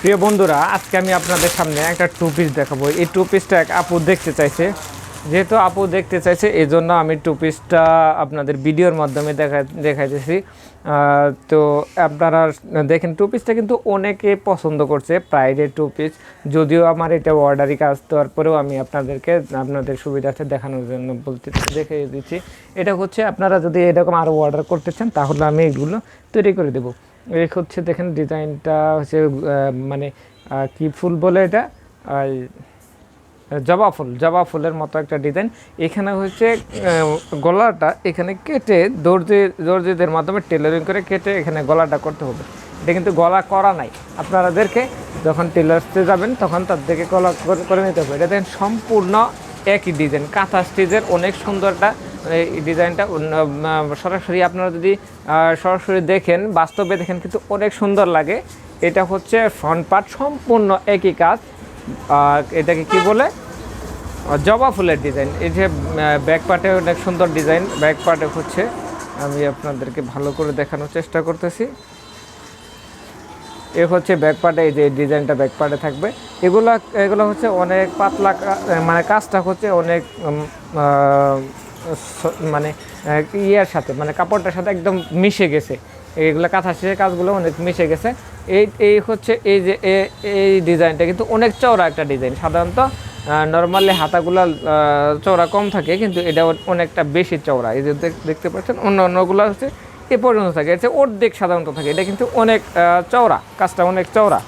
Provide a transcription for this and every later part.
প্রিয় বন্ধুরা, আজকে আমি আপনাদের সামনে একটা টু পিস দেখাবো। এই টু পিসটা এক আপু দেখতে চাইছে। যেহেতু আপু দেখতে চাইছে এই জন্য আমি টু পিসটা আপনাদের ভিডিওর মাধ্যমে দেখা দেখাইতেছি। তো আপনারা দেখেন টু পিসটা কিন্তু অনেকে পছন্দ করছে প্রাইডের টু পিস যদিও আমার এটা অর্ডারই কাজ তারপরেও আমি আপনাদেরকে, আপনাদের সুবিধার্থে দেখানোর জন্য বলতে দেখে দিচ্ছি। এটা হচ্ছে, আপনারা যদি এরকম আরও অর্ডার করতে চান, তাহলে আমি এগুলো তৈরি করে দেবো। এই হচ্ছে দেখেন ডিজাইনটা হচ্ছে মানে কি ফুল বলে এটা? আহ, জবা ফুল জবা ফুলের মতো একটা ডিজাইন। এখানে হচ্ছে গলাটা এখানে কেটে দর্জি দর্জিদের মাধ্যমে টেলারিং করে কেটে এখানে গলাটা করতে হবে। এটা কিন্তু গলা করা নাই। আপনাদেরকে যখন টেলার্সতে যাবেন তখন তার তাদেরকে গলা করে- করে নিতে হবে। এটা দেখেন সম্পূর্ণ একই ডিজাইন। কাঁথা স্টিচের অনেক সুন্দরটা এই ডিজাইনটা সরাসরি আপনারা যদি সরাসরি দেখেন, বাস্তবে দেখেন কিন্তু অনেক সুন্দর লাগে। এটা হচ্ছে ফ্রন্ট পার্ট সম্পূর্ণ একই কাজ। এটাকে কি বলে? জবা ফুলের ডিজাইন। এই যে ব্যাক পার্টে অনেক সুন্দর ডিজাইন। ব্যাক পার্টে হচ্ছে, আমি আপনাদেরকে ভালো করে দেখানোর চেষ্টা করতেছি। এ হচ্ছে ব্যাক পার্টে এই যে ডিজাইনটা ব্যাক পার্টে থাকবে। এগুলো এগুলো হচ্ছে অনেক পাতলা মানে কাজটা হচ্ছে অনেক মানে ইয়ার সাথে মানে কাপড়টার সাথে একদম মিশে গেছে। এইগুলো কাঁথা শেষের কাজগুলো অনেক মিশে গেছে। এই এই হচ্ছে এই যে এই ডিজাইনটা কিন্তু অনেক চওড়া একটা ডিজাইন। সাধারণত নর্মালি হাতাগুলো চওড়া কম থাকে, কিন্তু এটা অনেকটা বেশি চওড়া। এই যে দেখতে পাচ্ছেন, অন্য অন্যগুলো হচ্ছে এ পর্যন্ত থাকে। এটা অর্ধেক সাধারণত থাকে। এটা কিন্তু অনেক চওড়া, কাজটা অনেক চওড়া।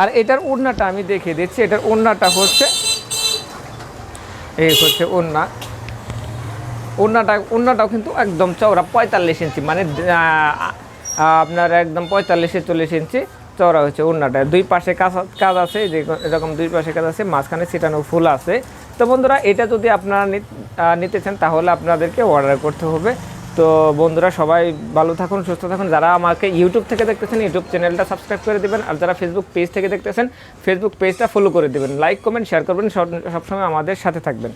আর এটার ওড়নাটা আমি দেখিয়ে দিচ্ছি। এটার ওড়নাটা হচ্ছে, এই হচ্ছে ওড়না। ওড়নাটা ওড়নাটাও কিন্তু একদম চওড়া পঁয়তাল্লিশ ইঞ্চি মানে আপনার একদম পঁয়তাল্লিশে চল্লিশ ইঞ্চি চওড়া হচ্ছে ওড়নাটা দুই পাশে কাজ কাজ আছে, যে, এরকম দুই পাশে কাজ আছে, মাঝখানে ছিটানো ফুল আছে। তো বন্ধুরা, এটা যদি আপনারা নিতে চান, তাহলে আপনাদেরকে অর্ডার করতে হবে। তো বন্ধুরা, সবাই ভালো থাকুন, সুস্থ থাকুন। যারা আমাকে ইউটিউব থেকে দেখতেছেন ইউটিউব চ্যানেলটা সাবস্ক্রাইব করে দেবেন। আর যারা ফেসবুক পেজ থেকে দেখতেছেন ফেসবুক পেজটা ফলো করে দেবেন। লাইক কমেন্ট শেয়ার করবেন। সব- সবসময় আমাদের সাথে থাকবেন।